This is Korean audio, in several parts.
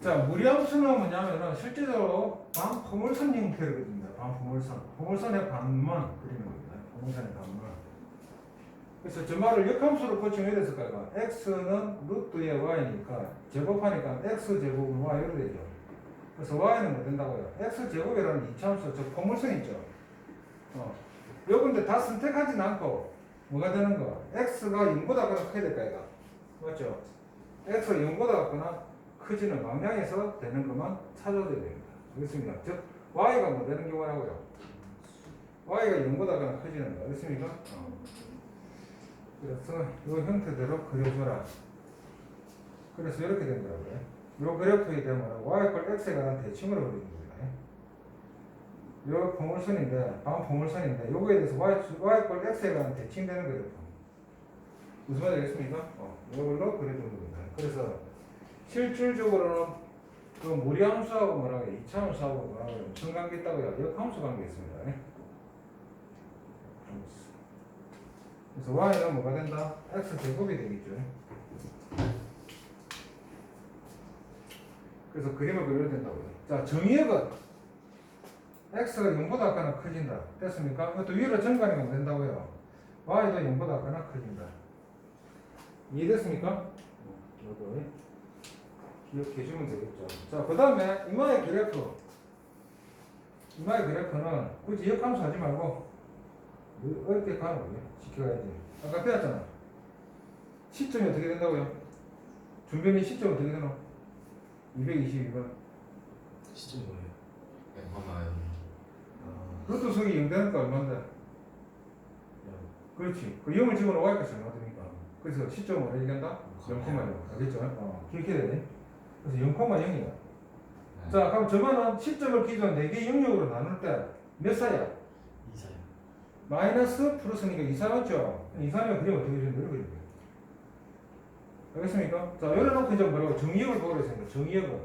자, 무리함수는 뭐냐면은 실제적으로 반포물선 그립니다. 반포물선. 포물선의 반만 그리는 겁니다. 포물선의 반만. 그래서 저 말을 역함수로 고칭해야 됐을까요? x는 루트의 y니까 제곱하니까 x 제곱은 y로 되죠. 그래서 y는 뭐 된다고요? x 제곱이라는 이차함수, 저 포물선 있죠. 어. 요건데 다 선택하진 않고 뭐가 되는 거? x가 0보다 크거나 크게 될까 이가 맞죠? x가 0보다 같거나 크지는 방향에서 되는 것만 찾아줘야 됩니다. 알겠습니까? 즉 y가 뭐 되는 경우라고요? y가 0보다 거나 크지는 거 알겠습니까? 어. 그래서 이 형태대로 그려줘라. 그래서 이렇게 된 거라고요. 요 그래프에 되면 y꼴 x에 관한 대칭으로 그리는 겁니다. 요 포물선인데 방 포물선인데 요거에 대해서 y y꼴 x에 관한 대칭되는 그래프. 무슨 말이 되겠습니까? 어, 이걸로 그려주는 겁니다. 그래서 실질적으로는 그 무리함수하고 뭐라고 해요? 이차함수하고 뭐라고 해요? 무슨 관계 있다고요? 역함수 관계 있습니다. 예? 그래서 y는 뭐가 된다? x 제곱이 되겠죠. 그래서 그림을 그려야 된다고요. 자, 정의역은 x가 0보다 크거나 커진다. 됐습니까? 이것도 위로 정관이면 된다고요. y도 0보다 크거나 커진다. 이해됐습니까? 이거 기억해 주면 되겠죠. 자, 그 다음에 이마의 그래프. 이마의 그래프는 굳이 역함수 하지 말고 어렵게 가는 거예요. 지켜가야지. 아까 배웠잖아. 시점이 어떻게 된다고요? 준변의 시점 어떻게 되노? 222번. 시점 뭐예요? 네, 봐봐요. 그것도 속이 0 되니까 얼마인데? 그렇지. 그 0을 집어넣어 y값이 얼마 됩니까? 그래서 시점을 어떻게 된다? 0,0. 알겠죠? 어, 기억해야 돼. 그래서 0,0이야. 네. 자, 그럼 저만은 시점을 기준 4개 영역으로 나눌 때 몇 사야? 이사요. 마이너스 플러스니까 이상하죠? 이상하면 그림 어떻게 되는 거예요? 알겠습니까? 자, 열어놓고 이제 뭐라고 정의역을 보기로 했습니다. 정의역은.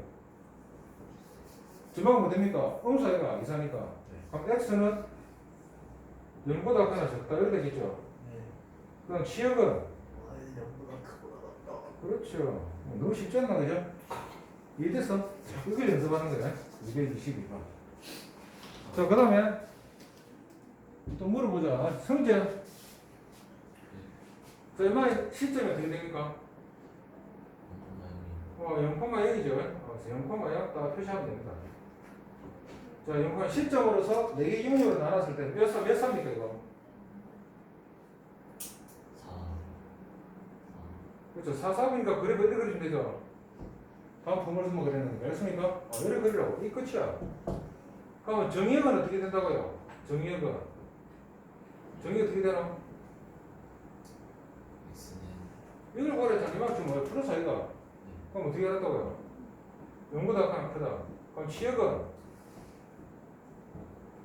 저만 뭐 됩니까? 음수가 이상하니까. 네. 그럼 x는 0보다 크나 적다 이렇게 되겠죠? 네. 그럼 치역은 와이 영보다 크구나. 그렇죠. 너무 쉽지 않나 그죠? 이해 됐어? 이걸 연습하는 거야. 222번. 자, 그 다음에 또 물어보자. 성재. 자, 이마의 시점이 어떻게 됩니까? 어, 0,0이죠. 어, 0,0딱 표시하면 됩니다. 자, 0, 시점으로서 4개 영역으로 나눴을 때몇 사, 몇 사입니까, 이거? 그렇죠. 4, 3이니까 그래, 그래 그리면 되죠. 부모를 쓰면 그랬는데, 알겠습니까? 어, 이래 그리라고. 이 끝이야. 그러면 정의역은 어떻게 된다고요? 정의역은. 정의역 어떻게 되나? 이걸 보랬잖아. 이만큼 뭐야? 플러스 아이가. 그럼 어떻게 한다고요? 0보다 하나 크다. 그럼 치역은?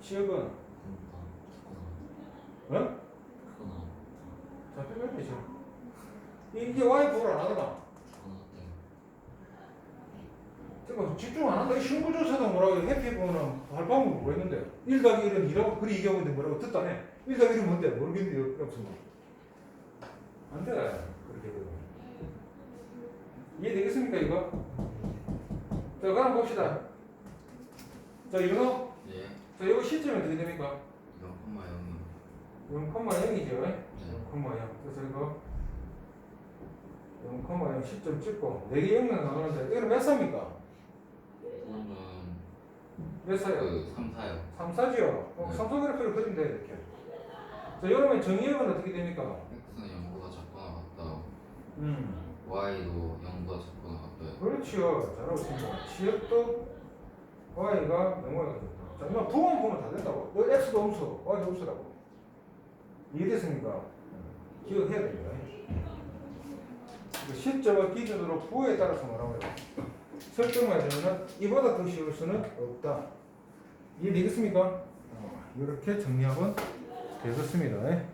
치역은? 어? 자, 빼빼빼죠. 이게 Y 보를 안 하더라. 잠깐 집중 안 한다. 이 신고조사도 뭐라고 해피 보면 할뭐 있는데? 1 더하기 1은 2라고 그리 얘기하고 있는데 뭐라고 듣다네. 1 더하기 1은 뭔데? 모르겠는데 없으면. 안 돼. 그렇게 되면. 이해되겠습니까, 이거? 자, 그럼 봅시다. 자, 이거, 네. 자, 이거 시점이 어떻게 됩니까? 0,0이 0,0이죠. 0,0. 그래서 이거 0,0 시점 찍고 4개 영역 나누는데 이거는 몇 사입니까? 몇 사요? 그 3, 4요. 3, 4지요? 어, 네. 삼성 그래프를 그리면 돼 이렇게. 자, 여러분 정의역은 어떻게 됩니까? X는 0보다 작거나 같다. 음. Y도 0보다 작거나 같아요. 그렇지요. 잘하고 있습니다. 지역도 y가 0y가 됐다. 자, 이거 부분 보면 다 된다고. 너 x도 음수, y도 음수라고. 이해됐습니까? 음, 기억해야 됩니다. 그 시점을 기준으로 부호에 따라서 뭐라고 해요? 설정만 되면 이보다 더 쉬울 수는 없다. 이해되겠습니까? 어, 이렇게 정리하면 되겠습니다. 예.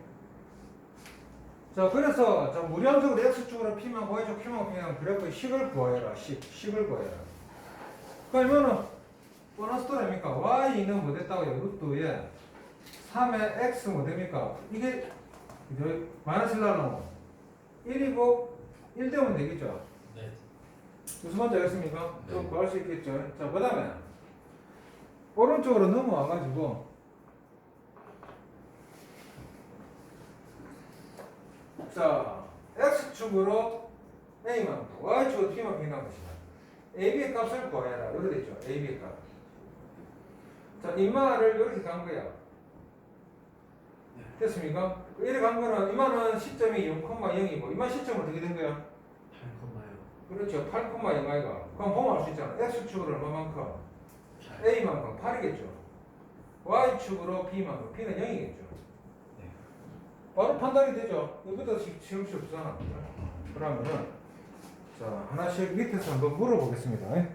자, 그래서 자, 무리함적으로 x축으로 p만 y축 p만 그냥 그래프의 식을 구하여라. 식, 식을 구하여라. 그러면은 보너스 또입니까 y는 뭐 됐다고요? 루트에 3의 x 뭐 됩니까? 이게? 마이너스 1 나오면 1이고 1 되면 되겠죠? 네. 무슨 말인지 알겠습니까? 좀 네. 구할 수 있겠죠. 자, 그 다음에 오른쪽으로 넘어와가지고 자, x축으로 a만큼, y축으로 b만큼 해놓은 것이다. ab의 값을 구해라. 이렇게 되죠. ab의 값. 자, 이마를 이렇게 간 거야. 됐습니까? 이렇게 간 거는 이마는 시점이 0,0이고 이마 시점은 어떻게 된 거야? 8,000마요. 그렇죠. 8,0이가. 그럼 보면 알 수 있잖아. x축으로 얼마만큼? a만큼 8이겠죠. y축으로 b만큼 b는 0이겠죠. 네. 바로 판단이 되죠. 이거보다 시- 쉬울 수 없잖아. 그러면은 자 하나씩 밑에서 한번 물어보겠습니다.